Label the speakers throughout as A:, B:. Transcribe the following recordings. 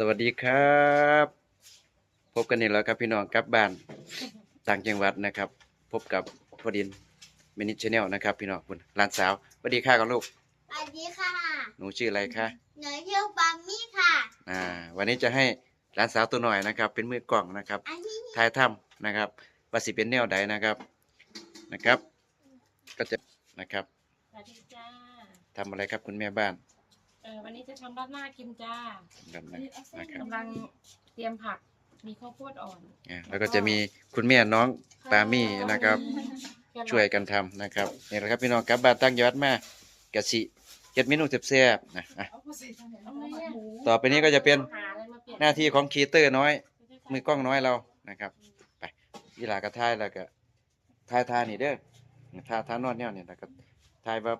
A: สวัสดีครับ พบกันอีกแล้วครับพี่น้องกลับบ้านต่างจังหวัดนะครับ พบกับพอดินมินิชแนลนะครับ พี่น้องคุณหลานสาวสวัสดีค่ะกับลูก
B: สวัสดีค่ะ
A: หนูชื่ออะไรคะ
B: หนูชื่อปัมมี่ค่ะ
A: อ่า วันนี้จะให้หลานสาวตัวหน่อยนะครับ เป็นมือกล่องนะครับ
B: อันนี้
A: ทายถ้ำนะครับว่าสิเป็นแนวใดนะครับนะครับ ก็จะนะครับ
C: สวัสดีจ้า
A: ทำอะไรครับคุณแม่บ้าน
C: เออวันนี้จะทำราดหน้ากินจ้า
A: กันนะนะครับ
C: กำลังเตรียมผักมีข้าวโพดอ่อน
A: อ่าแล้วก็จะมีคุณแม่น้องปามี่นะครับ
C: แครอท
A: ช่วยกันทำนะครับนี่แหละครับพี่น้องกลับบ้านตั้งยอดมากะสิเฮ็ดเมนูแซ่บๆนะอะ
C: เอาไงอะ
A: ต่อไปนี้ก็จะเป็น
C: หาอะไรมาเปลี่ยน
A: หน้าที่ของคีเตอร์น้อย มือกล้องน้อยเรานะครับไปยีหลากระทายแล้วก็ทายทายนี่เด้อทายทานอนแนวนี่แล้วก็ทายว่า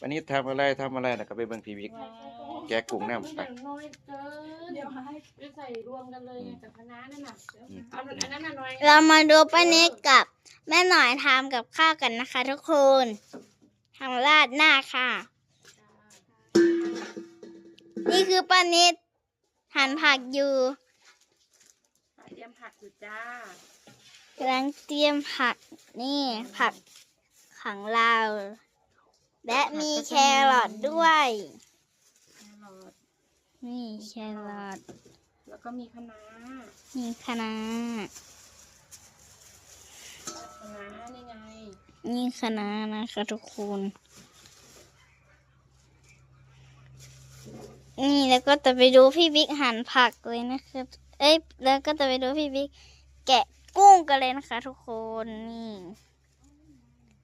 A: วันนี้ทำอะไรทำอะไรแล้วก็ไปเบิ่งพีวิก
C: ว้าว
A: แกะกุ้งน้ำไป
C: น้อยเกินเดี๋ยวให้ไปใส่รวมกันเลยไงกับคณะนั่นน่ะเอาอันนั้นน่ะน้อย
B: เรามาดูป้าเน็กกับแม่หน่อยทำกับข้าวกันนะคะ ทุกคนทำราดหน้าค่ะ นี่คือป้าเน็กหั่นผักอยู่
C: เตรียมผักอยู่จ้ากำ
B: ลังเตรียมผักนี่ผักของเรา และมีแครอทด้วย
C: แครอท
B: นี่แครอท
C: แล้วก็มีคะน้า
B: มีคะน้า
C: คะน้านี่ไง
B: นี่คะน้านะคะทุกคน นี่แล้วก็จะไปดูพี่บิ๊กหั่นผักเลยนะครับเอ้ยแล้วก็จะไปดูพี่บิ๊กแกะกุ้งกันเลยนะคะ ทุกคนนี่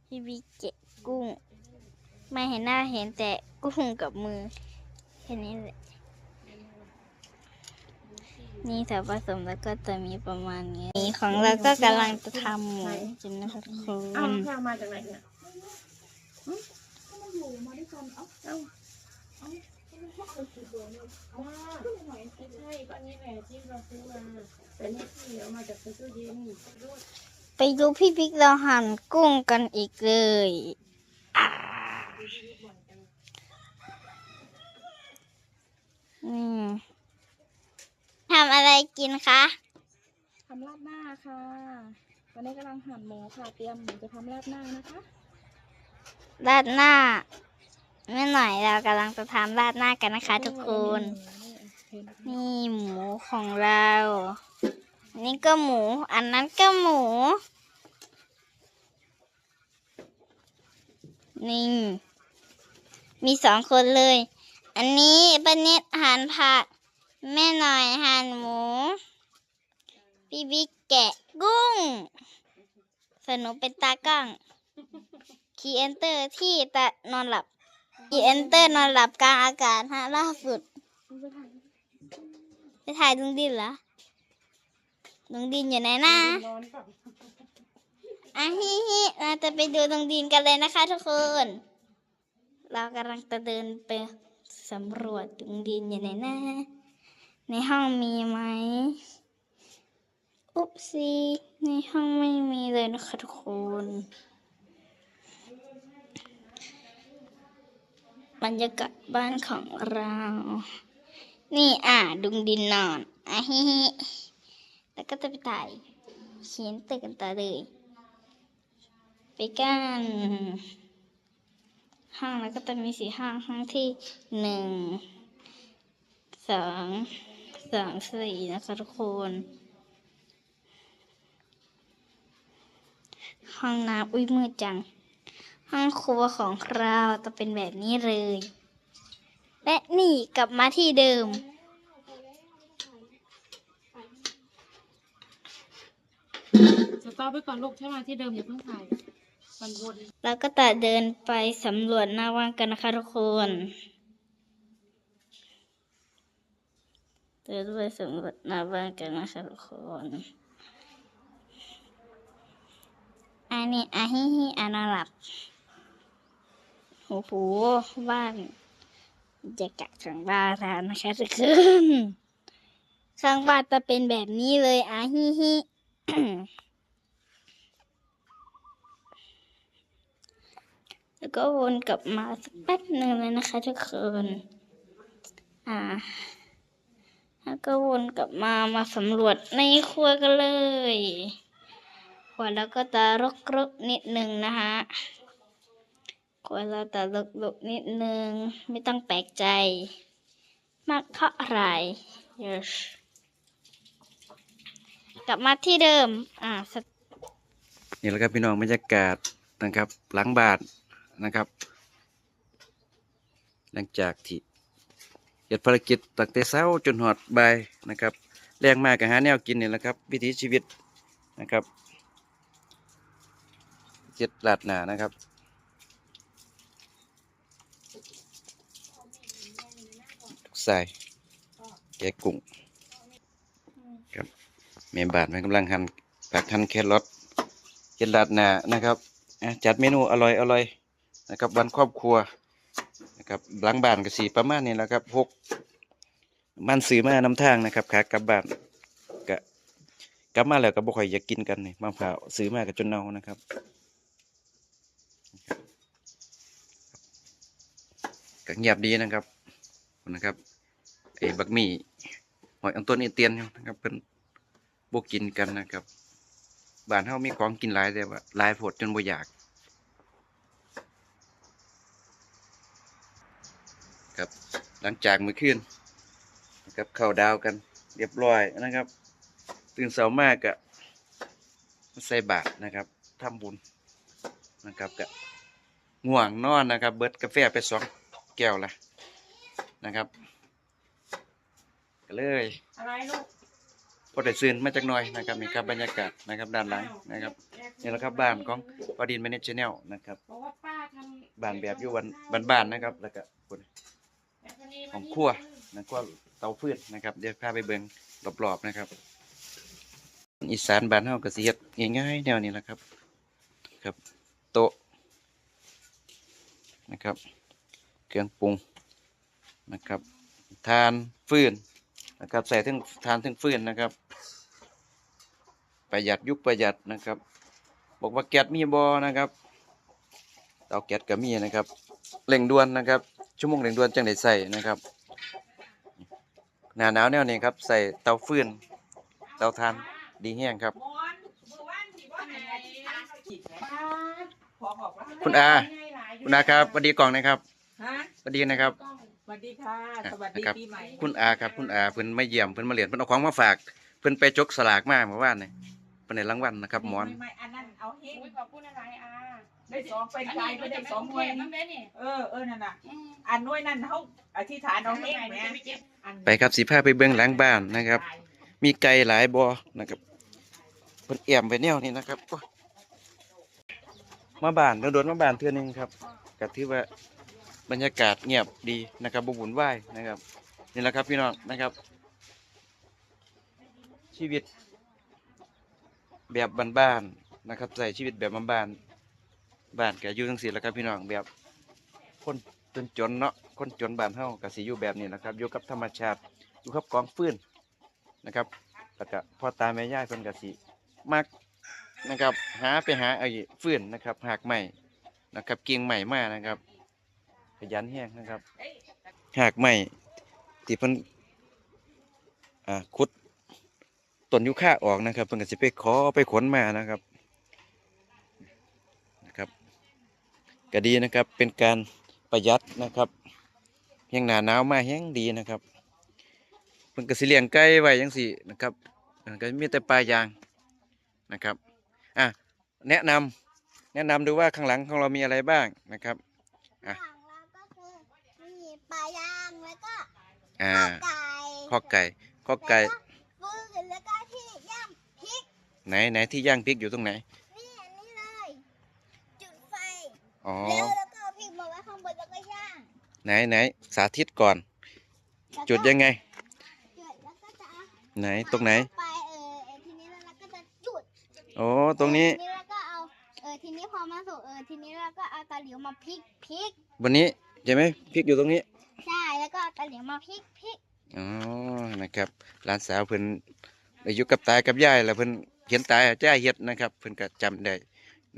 B: พี่บิ๊กแกะกุ้ง ไม่เห็นหน้าเห็นแต่กุ้งกับมือแค่นี้แหละนี่ส่วนผสมแล้วก็จะมีประมาณนี้นี่ของเราก็กำลังจะทำหมูกินนะคะทุกค
C: เอ้านข้าวมาจากไหนเนี่ยว้าวไม่ใช่ก็อันนี้แหละที่เราซื้อมาแต่นี่ที่เอามาจากตู้เย็น
B: ไปดูพี่บิ๊กเราหั่นกุ้งกันอีกเลยอ่า นี่ทำอะไรกินคะ
C: ทำราดหน้าค่ะ ตอนนี้กำลังหั่นหมูค่ะ เตรียมหมูจะทำราดหน้านะคะ
B: ราดหน้าไม่หน่อยเรากำลังจะทำราดหน้ากันนะคะ ทุกคน นี่หมูของเราอันนี้ก็หมู อันนั้นก็หมู นี่ มีสองคนเลย อันนี้ป้าเน็ตหั่นผัก แม่หน่อยหั่นหมู พี่บิ๊กแกะกุ้งสนุกเป็นตากล้องคีเอนเตอร์ที่ตะนอนหลับคีเอนเตอร์นอนหลับกลางอากาศฮะล่าสุด ไปถ่ายดุงดินเหรอดุงดินอยู่ไหนนะ
C: อะ
B: ฮิฮิเราจะไปดูดุงดินกันเลยนะคะทุกคน เรากำลังจะเดินไปสำรวจดุงดินอยู่ไหนนะในห้องมีไหม อุ๊บซีในห้องไม่มีเลยนะคะทุกคนบรรยากาศบ้านของเรา นี่อะดุงดินนอนอะฮิฮิแล้วก็จะไปถ่ายเขียนตึกกันต่อเลย ไปกัน ห้องแล้วก็จะมีสี่ห้องห้องที่หนึ่งสองสามสี่นะคะทุกคนห้องน้ำอุ้ยมืดจัง ห้องครัวของเราจะเป็นแบบนี้เลย และนี่กลับมาที่เดิม
C: สต็อไปก่อนลูกใช่ไหมที่เดิมอย่าเพิ่งถ่าย มันวน
B: แล้วก็จะเดินไปสำรวจหน้าว่างกันนะคะทุกคนเดินไปสำรวจหน้าว่างกันนะคะทุกคนอันนี้อาฮิฮิอานอนหลับโอ้โหบ้านจะกะข้างบ้านแล้วนะคะทุกคนข้างบ้านจะเป็นแบบนี้เลยอาฮิฮิ แล้วก็วนกลับมาสักแป๊บหนึ่งเลยนะคะทุกคนอ่า แล้วก็วนกลับมามาสำรวจในครัวกันเลยครัวแล้วก็จะรกๆนิดหนึ่งนะคะครัวเราจะรกๆนิดหนึ่งไม่ต้องแปลกใจ มากเพราะอะไร yes กลับมาที่เดิม อ่าส
A: นี่แหละครับพี่น้องบรรยากาศนะครับ หลังบาท นะครับ หลังจากที่เฮ็ดภารกิจตั้งแต่เช้าจนหอดบ่ายนะครับแรงมากก็หาแนวกินนี่แหละครับ วิถีชีวิตนะครับเจ็ดลาดหนานะครับใส่แกะกุ้งครับเมนบาทมันกำลังหั่นผักหั่นแครอทเจ็ดลาดหนานะครับจัดเมนูอร่อยอร่อย นะครับวันครอบครัวนะครับหลังบ้านก็สีประมาณนี้แหละครับหกมันซื้อมาน้ำทางนะครับขากลับบ้านก็กลับมาแล้วก็บ่ค่อยอยากกินกันนี่มะพร้าวซื้อมาก็จนเน่านะครับก็เงียบดีนะครับนะครับไอ้บักหมี่หอยอังต้นอีเตียนอยู่นะครับเป็นบวกกินกันนะครับบ้านเฮามีของกินหลายแต่ว่าหลายโพดจนบ่อยาก ครับ หลังจากมื้อคืนนะครับเข้าดาวกัน เรียบร้อยนะครับ ตื่นเช้ามากก็มาใส่บาตรนะครับทำบุญนะครับก็ง่วงนอนนะครับ เบิดกาแฟไปสองแก้วละนะครับก็เลย
C: อะไรลูก
A: พอได้ซื้อมาจากหน่อยนะครับนี่ครับบรรยากาศนะครับด้านหลังนะครับนี่แหละครับบ้านของพอดินแมเนจชแนลนะครับ
C: บอกว่าป้าทำ
A: บ้านแบบอยู่วันบ้านๆนะครับ แล้วก็พุ่น ของครัวนะก็เตาฟืนนะครับเดี๋ยวพาไปเบิ่งรอบๆนะครับ อีสานบ้านเฮาก็สิเฮ็ดง่ายๆแนวนี้แหละครับ ครับโต๊ะนะครับ เครื่องปรุงนะครับทานฟืนนะครับใส่ทั้งทานทั้งฟืนนะครับ ประหยัดยุคประหยัดนะครับ บอกว่าแก๊สมีบอนะครับเตาแก๊สก็มีนะครับเร่งด่วนนะครับ ชั่วโมงเร่งด่วนจังได้ใส่นะครับ หน้าหนาวแนวนี้ครับ ใส่เตาฟืนเตาทานดีแห้งครับ คุณอา คุณอาครับสวัสดีกล่องนะครับ
D: ฮะ
A: สวัสดีนะครับ
D: สวัสดีค่ะ สวัสดี
A: นะครับ
D: ปีใหม่
A: คุณอาครับคุณอาเพิ่นมาเยี่ยมเพิ่นมาเรียนเพิ่นเอาของมาฝาก เพิ่นไปจกสลากมาเมื่อวานนี่ เพิ่นได้รางวัลนะครับหมอน
D: ไไม่อันนั้นเอาเฮง
C: อุ้ยขอบคุณอะไรอา
D: ได้สองเป็นใจไปได้สองหน่วย
C: นั่นเด้นี่
D: เออเออนั่นน่ะอันหน่วยนั่นเขาอธิษฐานเอาเฮงแหมอัน
A: ไปครับสิพาไปเบิ่งหลังบ้านนะครับ มีไก่หลายบ่อนะครับเพิ่นเอี่ยมไปแนวนี้นะครับโอ้ยมาบ้านโดนๆมาบ้านเทื่อนึงครับก็ถือว่าบรรยากาศเงียบดีนะครับบ่วุ่นวายนะครับนี่แหละครับพี่น้องนะครับ ชีวิต แบบบ้านๆนะครับใส่ชีวิตแบบบ้านๆบ้านก็อยู่จังซี่แหละครับพี่น้องแบบคนจนๆเนาะคนจนบ้านเฮาก็สิอยู่แบบนี้นะครับอยู่กับธรรมชาติอยู่กับกองฟืนนะครับแล้วก็พ่อตาแม่ย่ายเพิ่นก็สิมักนะครับ หาไปหาไอ้ฟืนนะครับหากใหม่นะครับกิ่งใหม่มานะครับขยันแห้งนะครับหากใหม่ที่เพิ่นอ่าขุด ต้นยุค่าออกนะครับเพิ่นก็สิไปขอไปขนมานะครับนะครับก็ดีนะครับเป็นการประหยัดนะครับแห้งหนาหนาวมาแห้งดีนะครับเพิ่นก็สิเลี้ยงไก่ไว้จังซี่นะครับเพิ่นก็มีแต่ปลายางนะครับอะแนะนำแนะนำดูว่าข้างหลังของเรามีอะไรบ้างนะครับอะ
B: ข้างเราก็คือมีปลายางแล้วก็
A: อ่า
B: ข้าวไก่
A: ข้อไก่ข้อไก่
B: ฟืนแล้วก็ที่ย่างพริก
A: ไหนไหนที่ย่างพริกอยู่ตรงไหน
B: นี่อันนี้เลย จุดไฟ
A: อ๋อ
B: แล้วแล้วก็เอาพริกมาไว้ข้างบนแล้วก็ย่าง
A: ไหนไหนสาธิตก่อน
B: แล้วก็
A: จุดยังไง
B: จุดแล้วก็จะเอา
A: ไหนตรงไหน
B: ไปเออเออทีนี้แล้วเราก็จะจุด
A: โอ้ตรงนี้
B: ทีนี้แล้วก็เอาเออทีนี้พอมาสุกเออทีนี้เราก็เอาตะหลิวมาพริกพริก
A: วันนี้ใช่ไหมพริกอยู่ตรงนี้
B: ใช่แล้วก็เอาตะหลิวมาพริกพริก
A: อ๋อ นะครับ หลานสาวเพิ่นอายุกับตากับยายแล้วเพิ่น เห็นตาจ้าเฮ็ดนะครับ เพิ่นก็จำได้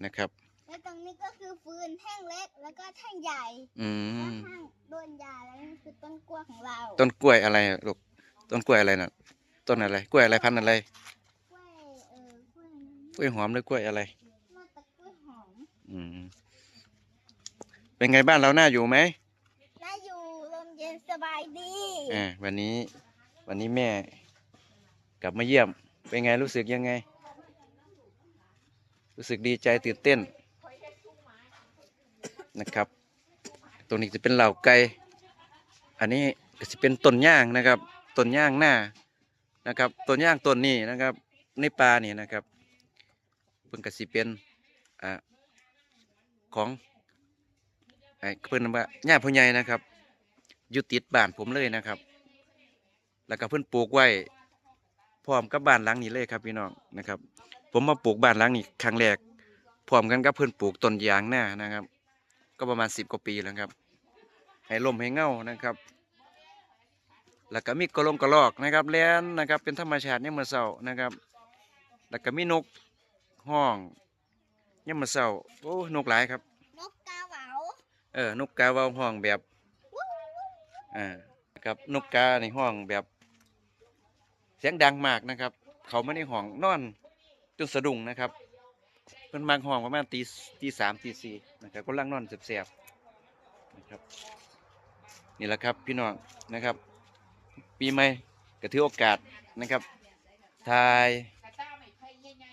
A: นะครับ
B: แล้วตรงนี้ก็คือฟืนแท่งเล็กแล้วก็แท่งใหญ่
A: อื
B: แล้ว
A: ม
B: แท่งโดนยาแล้วนี่คือต้นกล้วยของเรา
A: ต้นกล้วยอะไรอะลูกต้นกล้วยอะไรน่ะต้นอะไร กล้วยอะไรพันธุ์อะไร
B: กล้วยเออกล้วย
A: กล้วยหอมหรือกล้วยอะไร
B: น่าจะกล้วยหอม
A: อืมเป็นไงบ้านเราน่าอยู่ไหม
B: น่าอยู่ลมเย็นสบายดี
A: อ่าวันนี้ วันนี้แม่ กลับมาเยี่ยม เป็นไงรู้สึกยังไง รู้สึกดีใจตื่นเต้นนะครับ ตัวนี้จะเป็นเหล่าไก่อันนี้ก็จะเป็นต้นย่างนะครับต้นย่างหน้านะครับต้นย่างต้นนี้นะครับ ในป่านี่นะครับเพิ่นก็สิเป็นอ่าของไอ้เพิ่นว่าญาติผู้ใหญ่นะครับอยู่ติดบ้านผมเลยนะครับ แล้วก็เพิ่นปลูกไว้พร้อมกับบ้านหลังนี้เลยครับพี่น้องนะครับ ผมมาปลูกบ้านหลังนี้ครั้งแรกพร้อมกันกับเพิ่นปลูกต้นยางหน้านะครับ ก็ประมาณสิบกว่าปีแล้วครับให้ลมให้เงานะครับ แล้วก็มีกระลงกระลอกนะครับแล่นนะครับ เป็นธรรมชาติเนี่ยามมื่อเช้านะครับ แล้วก็มีนกห้องเนี่ยามมื่อเช้าโอ้นกหลายครับ
B: นกกาเหวา
A: เออนกกาเว่าห้องแบบอ่านะครับนกกาในห้องแบบ เสียงดังมากนะครับ เขาไม่ได้ห้องนอน จนสะดุ้งนะครับเพิ่นมางห้องประมาณตีตีสามตีสี่นะครับก็ลังนอนเสียบๆนะครับนี่แหละครับพี่น้องนะครับ ปีใหม่ก็ถือโอกาสนะครับทาย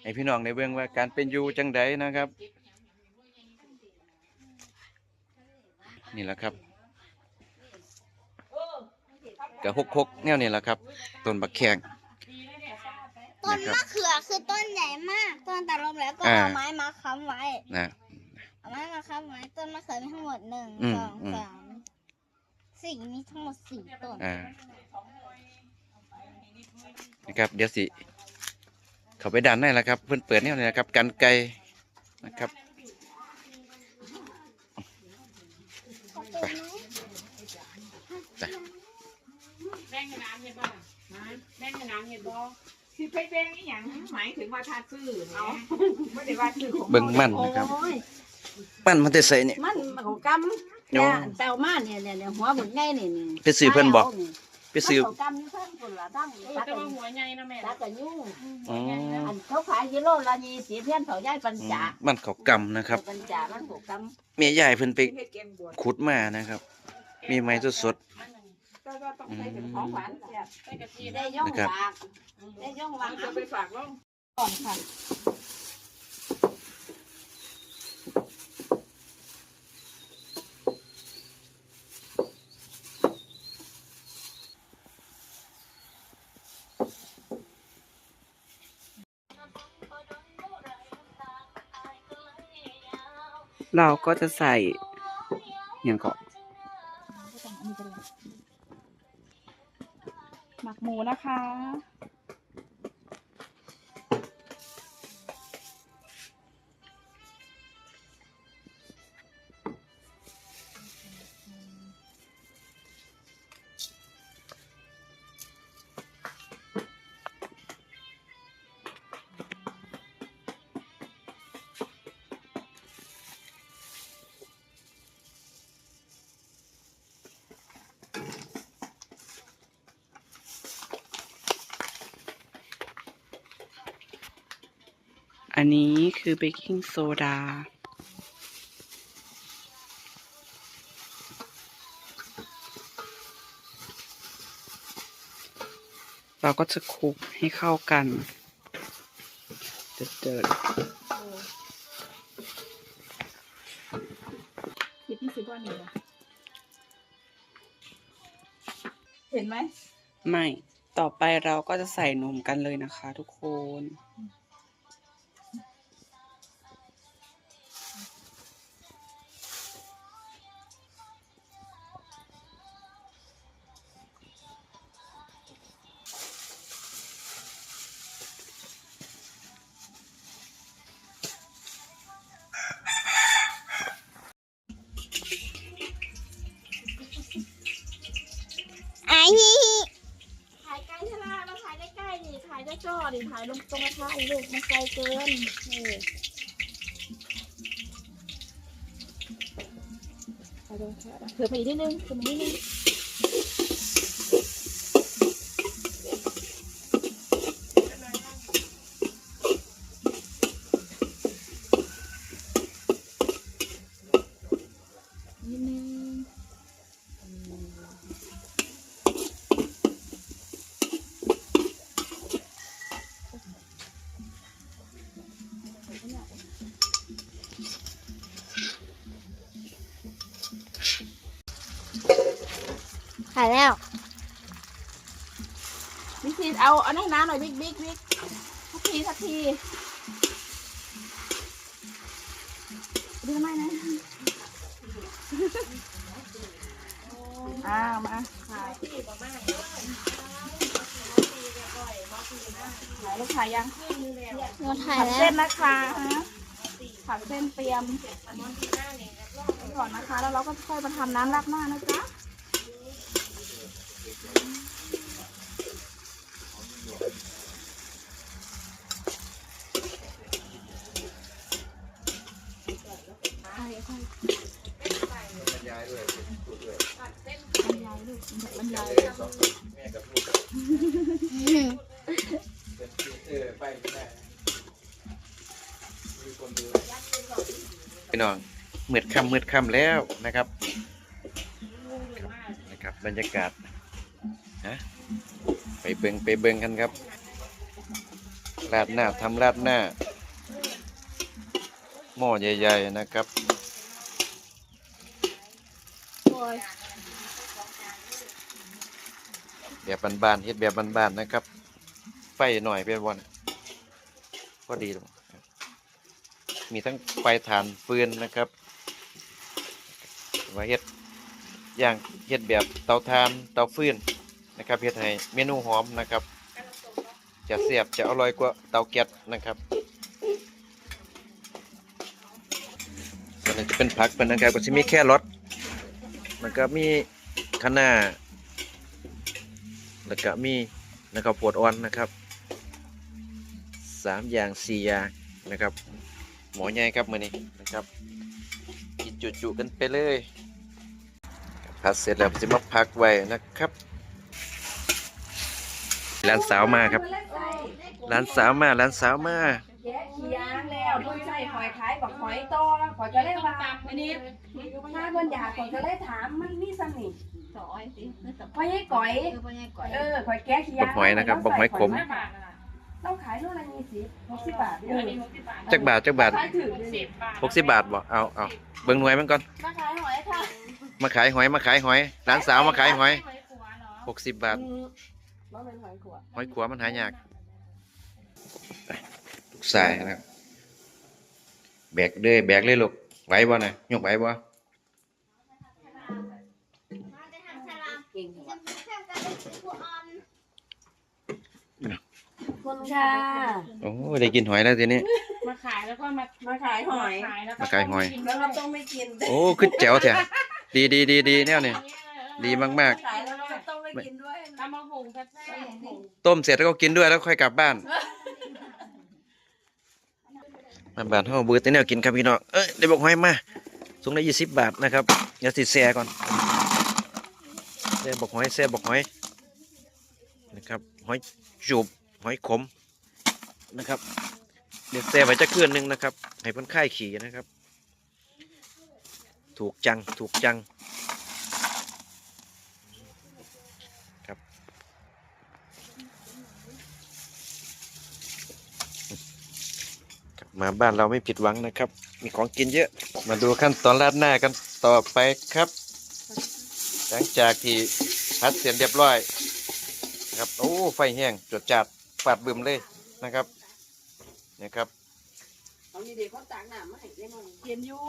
A: ให้พี่น้องในเบื้องว่าการเป็นอยู่จังใดนะครับ นี่แหละครับกับหกหกแนวนี่แหละครับต้นบักแขง
B: ต้น
A: นะครับ
B: มะเขือคือต้นใหญ่มากต้นตัดลมแล้วก็
A: อ่า
B: เอาไม้มาค้ำไว้
A: นะ
B: เอาไม้มาค้ำไว้ต้นมะเขือมีทั้งหมดหนึ่ง
A: อืม
B: สอง
A: อืม
B: สามสี่มีทั้งหมดสี่ต้น
A: อ่านะครับเดี๋ยวสิ เขาไปดันได้แล้วครับ เพื่อนเปิดแนวนี่นะครับกันไกลนะครับ
B: ขอบคุณนะ
C: แบ่งกันน้ำเห็ดบ่นะแบ่งกันน้ำเห็ดบ่
D: สิไปแบ่งอีหยังหมายถึงว่าถ้าซื้อเอาไม่ได้ว่าซื้อของ
A: เบิ่งมันนะครับ
E: โอ้ย
A: มันมันจะใส่เนี่ย
E: มันของกำ
A: โอ้
E: เนี่ยแปลมาเนี่ยเนี่ยเนี่ยหัวหมุนง่ายนี่นี่
A: ไปซื้อเพิ่นบอกไปซื้อ
E: มันของกำนี่เพิ่นคนละตั้ง
C: เออ
E: ตัก
C: แต่
E: กั
C: ว่านหัวใหญ่นะแม่
E: ตักกันยุ่ง
C: หัวใหญ่นะ
E: อันเขาขายกิโลละยี่สิบเพี้ยนเขาย้ายปัญ
A: อืม
E: จา
A: มันเขากำนะครับ
E: ปัญจามันของก
A: เมียใหญ่เพิ่นไป
D: เฮ็ดแกงบวช
A: ขุดมานะครับ มีไม้สด
D: ก็ก็ต้องใช้เป็นของหวานแซ่บ
C: ใส่กะทิได้
E: ได้ย่องวางได้ย่องวาง
D: จะไปฝากลง
E: ก่อนค่ะ
F: เราก็จะใส่อย่างก่อน
G: หมักหมู นะคะ
F: นนี้คือเบกกิ้งโซดา เราก็จะคลุกให้เข้ากันเดิน
G: คิดที่สิบว่าหนึ่งเห็นไหม
F: ๆไม่ ต่อไปเราก็จะใส่นมกันเลยนะคะทุกคน
G: ลูกมันไกลเกินนี่ถ่ายตรงกระทะเผื่อไปอีกนิดนึงเผื่อไปนิดนึง
B: ถ่ายแล้ว
G: บิ๊กซีเอาเอาให้น้าหน่อยบิ๊กบิ๊กบิ๊กสักทีสักทีดูทำไมนะอ้าวมาถ่ายถ่ายลูกถ่ายยัง
B: หนูถ่าย
G: ผัด
B: แล้
G: เส้
B: วน
G: นะคะผัดเส้นเตรียมก่อนนะคะ แล้วเราก็ค่อยมาทำน้ำราดหน้านะจ๊ะ
A: พี่น้องมืด ค่ำมืดค่ำแล้วนะครับครับนะครับ บรรยากาศฮะไปเบิงไปเบิงกันครับราดหน้าทำราดหน้า หม้อใหญ่ ๆ นะครับแบบบานๆเฮ็ดแบบบานๆนะครับ ไฟหน่อยเป็นวันก็ดี มีทั้งไฟถ่านฟืนนะครับ ว่าเฮ็ดอย่างเฮ็ดแบบเตาถ่านเตาฟืนนะครับเฮ็ดให้เมนูหอมนะครับ จะเสียบจะอร่อยกว่าเตาแก๊สนะครับส่วนนี้จะเป็นผักเป็นนะครับก็จะมีแค่รสมันก็มีคะน้าแล้วก็มีนะครับปวดอ่อนนะครับสามอย่างสี่อย่างนะครับ หมอใหญ่ครับมือนี้นะครับกินจุๆกันไปเลย ผัดเสร็จแล้วจะมาพักไว้นะครับ ร้านสาวมาครับ ร้านสาวมาร้านสาวมา
C: แกะขี้ยางแล้วเพิ่นใส่หอยขายบักหอยต่อขอยก็เลยว่าอันนี้ถ้าเพิ่นอยากขอยก็เลยถามมันมีสนิท
E: สอยสิ
C: พ่อใหญ่ก๋อย
E: คือพ่อใหญ่ก่อย
C: เออขอยแกะขี้ยา
A: บั
C: ง
A: กหอยนะครับบักหอยขม
C: ต้องขายโลละยี่สิบหกสิบบาทเออ
A: จักบาทจักบาท
C: ขายถึง
A: หกสิบบาทบ่เอาเอาเบิ่งหน่วยมันก่อน
G: มาขายหอยค่ะ
A: มาขายหอยมาขายหอยร้านสาวมาขายหอยหกสิบบาท
C: ว่าเป็นหอยขวด
A: หอยขัวมันหายากไปลูกสายนะครับแบกเลยแบกเลยลูกไหวบ่น่ะยกไหวบ่
E: เก่ง
C: คุณค่ะ
A: โอ้ได้กินหอยแล้วทีนี้
C: มาขายแล้วก็มามาขายหอย
A: มาขายหอย
C: แล้วเราต้องไม่กิน
A: โอ้ขึ้นแจ๋วแท้ ดีดีดีดีแนวนี่ดีมาก
C: ขายแล้วเราต้องไม่กินด้วย
G: ทำมาหุงแซ่บ
A: ๆต้มเสร็จแล้วก็กินด้วยแล้วค่อยกลับบ้านมาบ้านเฮาเบื่อแต่แนวกินครับพี่น้องเอ้ยได้บอกหอยมาสูงละ20บาทนะครับอย่าติดแซ่ก่อนแซ่บอกหอยแซ่บอกหอยนะครับหอยจูบหอยขมนะครับ เดี๋ยวแซ่ไว้จะคืนหนึงนะครับให้เพิ่นค่ายขี่นะครับ ถูกจัง ถูกจังกลับ มาบ้านเราไม่ผิดหวังนะครับ มีของกินเยอะ มาดูขั้นตอนราดหน้ากันต่อไปครับ หลังจากที่พัดเสร็จเรียบร้อยนะครับ โอ้ ไฟแห้งจดจัดฟาดบึมเลยนะครับนี่ครับ
E: เอานี่เด็กเขาตักหน้ำมาให้ได้มั้ง
C: เย็นอยู่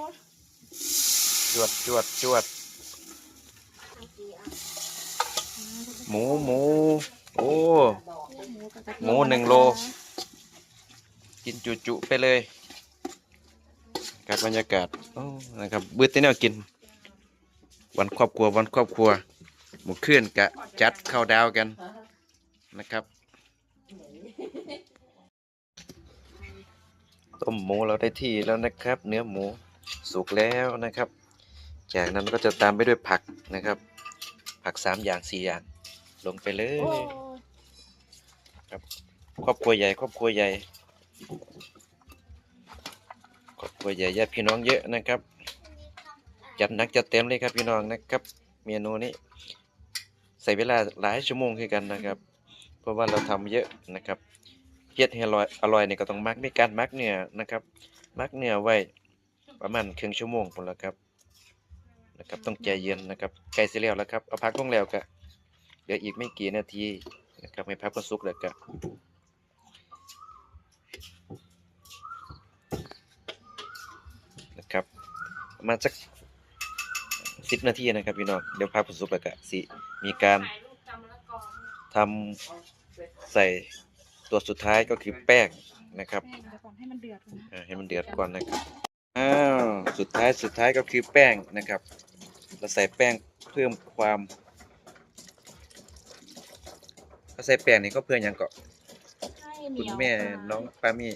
A: จวดจวดจวด หมูหมู โอ้ หมูหนึ่งโล กินจุจุๆไปเลยครับบรรยากาศโอ้นะครับเบื้อที่แนวกิน วันครอบครัววันครอบครัว หมูขึ้นกะจัดข้าวดาวกันนะครับต้มหมูเราได้ที่แล้วนะครับ เนื้อหมูสุกแล้วนะครับ จากนั้นก็จะตามไปด้วยผักนะครับ ผักสามอย่างสี่อย่าง ลงไปเลยครับครอบครัวใหญ่ครอบครัวใหญ่ครอบครัวใหญ่ญาติพี่น้องเยอะนะครับ จัดหนักจัดเต็มเลยครับพี่น้องนะครับ เมนูนี้ ใส่เวลาหลายชั่วโมงคือกันนะครับ เพราะว่าเราทำเยอะนะครับเฮ็ดให้อร่อยอร่อยเนี่ยก็ต้องมักมีการมักเนื้อนะครับ มักเนื้อไว้ประมาณครึ่งชั่วโมงพุ่นละครับ นะครับต้องใจเย็นนะครับใกล้สิแล้วแล้วครับเอาพักลงแล้วก็เดี๋ยวอีกไม่กี่นาทีนะครับให้พักก็สุกแล้วก็นะครับประมาณสักสิบนาทีนะครับพี่น้องเดี๋ยวพักก็สุกแล้วก็สิมีการ
C: ถ่ายรูปจำแล้วกอง
A: ทำใส่ตัวสุดท้ายก็คือแป้งนะครับ
G: แม่เดี๋ยวก่อนให้มันเดือดก่อนนะ
A: อ่าให้มันเดือดก่อนนะครับอ้าวสุดท้ายสุดท้ายก็คือแป้งนะครับ เราใส่แป้งเพิ่มความเราใส่แป้งนี่ก็เพื่อหยังก็
G: ให้เห
A: คุ
G: นี
A: ณ
G: ยว
A: แม่น้องปามี่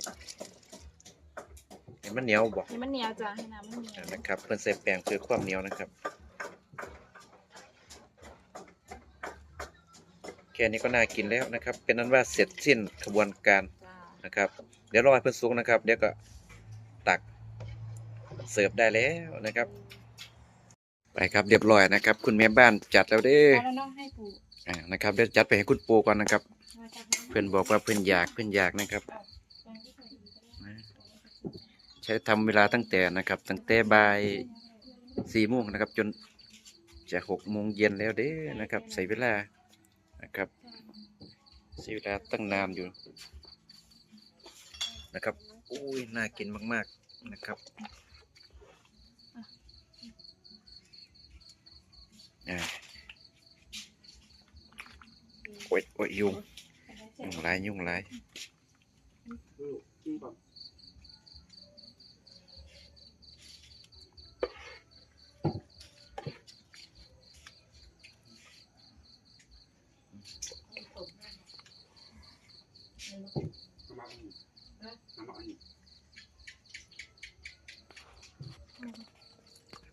A: เห็นมันเหนียวบอก
G: ให้มันเหนียวจ้ะให้น้ำมันเหนียว
A: นะครับ เพื่อนใส่แป้งเพื่อความเหนียวนะครับ แค่นี้ก็น่ากินแล้วนะครับ เป็นนั้นว่าเสร็จสิ้นขบวนการ
G: จ้า
A: นะครับเดี๋ยวรอให้เพื่อนสุกนะครับ เดี๋ยวก็ตักเสิร์ฟได้แล้วนะครับ ไปครับเรียบร้อยนะครับ คุณแม่บ้านจัดแล้วเด้อ
G: เอาแล้วเน้องให้ปู่
A: อ่านะครับเดี๋ยวจัดไปให้คุณปูก่อนนะครับ
G: มาจาก
A: เพื่อนบอกว่าเพื่อนอยากเพื่อนอยากนะครับใช้ทำเวลาตั้งแต่นะครับ ตั้งแต่บ่ายสี่โมงนะครับ จนจะหกโมงเย็นแล้วเด้อนะครับ ใส่เวลานะครับใช้เวลาตั้งนานอยู่นะครับอุ้ยน่ากินมาก ๆนะครับ อ่าโอ้ยโอ้ยยุงยุ่งไรยุ่งไร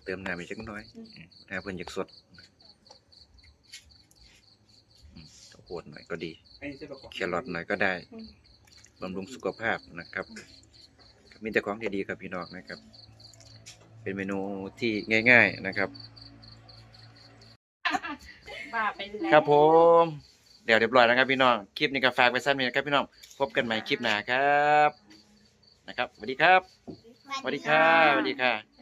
A: เติมน้ำอีกจักหน้อยถ้าเพิ่นอยากสดอืมข้าว โพดหน่อยก็ดี แครอทหน่อยก็ได้บำรุงสุขภาพนะครับ มีแต่ของดีๆครับพี่น้องนะครับ เป็นเมนูที่ง่าย ๆนะครับ
G: บ้าไปแล้ว
A: ครับผม เดี๋ยวเรียบร้อยแล้วครับพี่น้อง คลิปนี้ก็ฝากไปสั้นนี้นะครับพี่น้อง พบกันใหม่คลิปหน้าครับ นะครับสวัสดีครับสวัสดีค่ะสวัสดีค่ะ